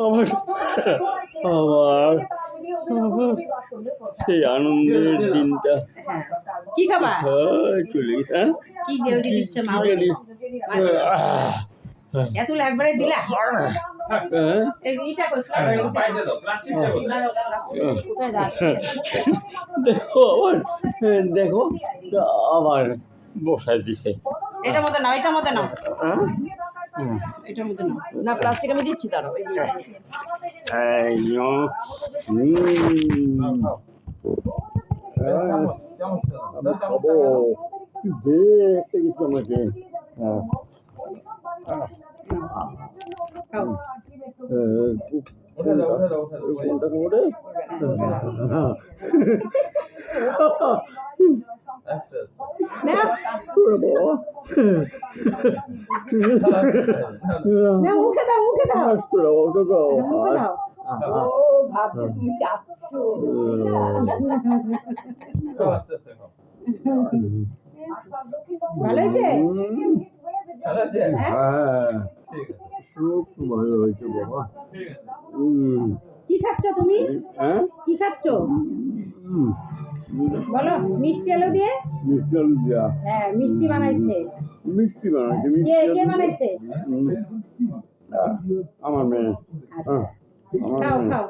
আমার আমার সেই আনন্দের দিনটা। হ্যাঁ। কি খাবা? চলে গেছে হ্যাঁ? কি জলদি দিচ্ছে মা? আহ, এত একবারে দিলা? হ্যাঁ? দেখো আবার দেখো আবার বসাই দিছে। এটা মধ্যে নাও এটা মধ্যে নাও। হ্যাঁ? এটার মধ্যে নাও না প্লাস্টিক আমি দিচ্ছি দাঁড়াও এই যে এই নো। হ্যাঁ, হ্যাঁ না মুখে দাও মুখে দাও। ওটা মুখে দাও। ও ভাবছে তুমি চাচ্ছ ভালো হয়েছে? হ্যাঁ? হ্যাঁ খুব ভালো হয়েছে বাবা কি খাচ্ছ তুমি? হ্যাঁ? কি খাচ্ছ? হুম বলো মিষ্টি আলু দিয়ে? মিষ্টি আলু দেওয়া হ্যাঁ মিষ্টি বানাইছে। মিষ্টি বানাচ্ছে কে কে বানাইছে? আমার মেয়ে। হ্যাঁ, খাও খাও।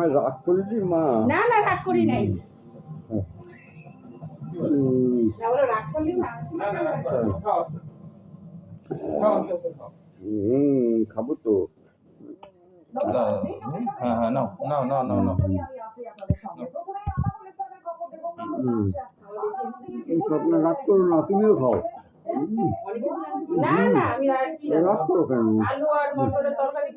রাগ মা। না না রাগ করি নাই। না বলো রাগ করলি না হুম, খাব তো। হ্যাঁ হ্যাঁ নাও নাও নাও নাও নাও। এই স্বপ্নে রাগ করো না তুমিও খাও। না না আমি রাখছি না। রাগ করো কেন? আলু আর মটরের তরকারি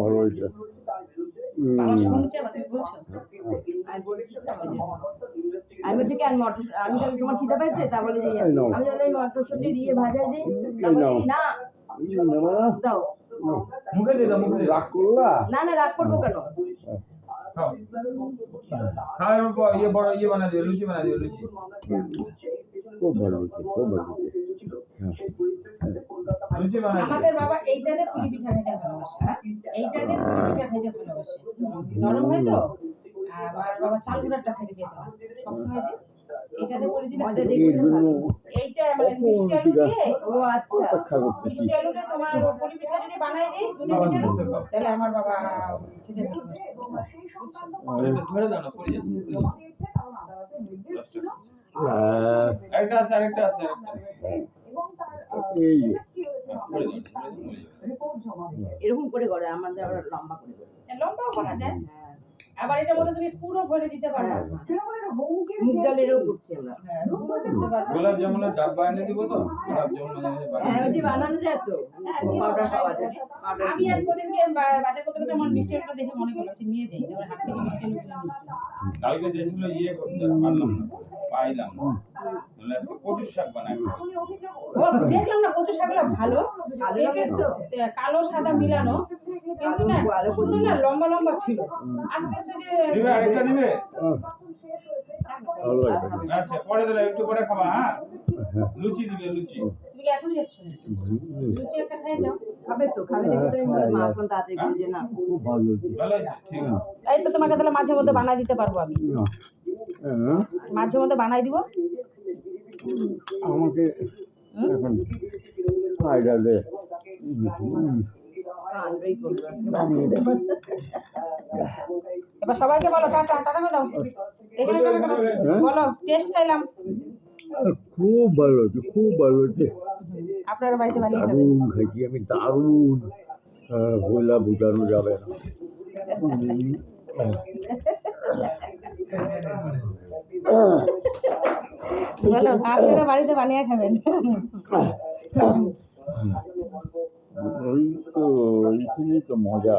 খুব ভালো হয়েছে। আমার হুম, শুনছে বা তুমি বলছো? আমি বলছি তো বলছি মটর আমি তাহলে তোমার খিদে তা বলে যে আমি মটরশুঁটি দিয়ে ভাজা দিই তা বলে। না? দাও। মুখে দিয়ে দাও মুখে রাগ করলা? না না রাগ করব কেন? ইয়ে বড় ইয়ে বানা দিও লুচি বানা দিও লুচি। খুব ভালো খুব ভালো আমাদের বাবা এইটাতে পুলি পিঠা খেতে ভালোবাসে হ্যাঁ? এইটাতে পুলি পিঠা খেতে ভালোবাসে। নরম হয় তো? আবার বাবা চাল গুঁড়াটা খেতে যেত না। শক্ত হয়েছে এইটাতে করে দিলে খেতে এই এইটা মানে মিষ্টি আলু দিয়ে ও আচ্ছা। অপেক্ষা করতেছি মিষ্টি তোমার পুলি পিঠা যদি বানাই দিই দুধের পিঠা তাহলে আমার বাবা খেতে ভালোবাসে। ধরে দাও না পড়ে যাচ্ছে। হ্যাঁ, আছে আরেকটা আছে আরেকটা আছে। এই যে, পড়ে যাও, পড়ে যাও। এরকম করে করে আমাদের আবার লম্বা করে করে। লম্বাও করা যায়। আবার এটার মধ্যে তুমি পুরো ভরে দিতে পারো মুগ ডালেরও করছি আমরা পুরো দিতে পারো গোলাপ জামুনের ডাব্বা এনে দিব তো? গোলাপ জামুন হ্যাঁ ওটি বানানো যায় তো। পাউডার পাওয়া যায়। আমি আজ প্রতিদিনকে বাজার করতে করতে আমার মিষ্টি আলুটা দেখে মনে পড়ল নিয়ে যাই। এবার হাত থেকে মিষ্টি আলু কিনে নিয়েছিলাম কালকে যেছিল ইয়ে করতে পারলাম না। পাইলাম কচুর শাক বানাই দেখলাম না কচু শাকগুলো ভালো। কালো সাদা মিলানো। কিন্তু না সুন্দর না লম্বা লম্বা ছিল। আস্তে আস্তে যে আরেকটা দিবে? আহ, ভালো হয়েছে আচ্ছা পরে দিলে একটু পরে খাবা হ্যাঁ? লুচি দিবে লুচি। তুমি এখনই যাচ্ছ লুচি। একটা খাই যাও। খাবে তো খাবে দেখে তো মা এখন তাড়াতাড়ি করে যে না। খুব ভালো হয়েছে ভালো আছে ঠিক আছে। এই তো তোমাকে তাহলে মাঝে মধ্যে বানাই দিতে পারব আমি। হ্যাঁ, মাঝে মধ্যে বানাই দিব। আমাকে এখন ফায়দা দে। এবার সবাইকে বলো টাটা টাটা দাও। এখানে টাটা বলো টেস্ট খাইলাম খুব ভালো হয়েছে খুব ভালো হয়েছে। আপনারা বাড়িতে বানিয়ে দারুণ খাইছি আমি দারুণ। হইলা বোঝানো যাবে না। বলো আপনারা বাড়িতে বানিয়ে খাবেন ওই তো এইখানেই তো মজা।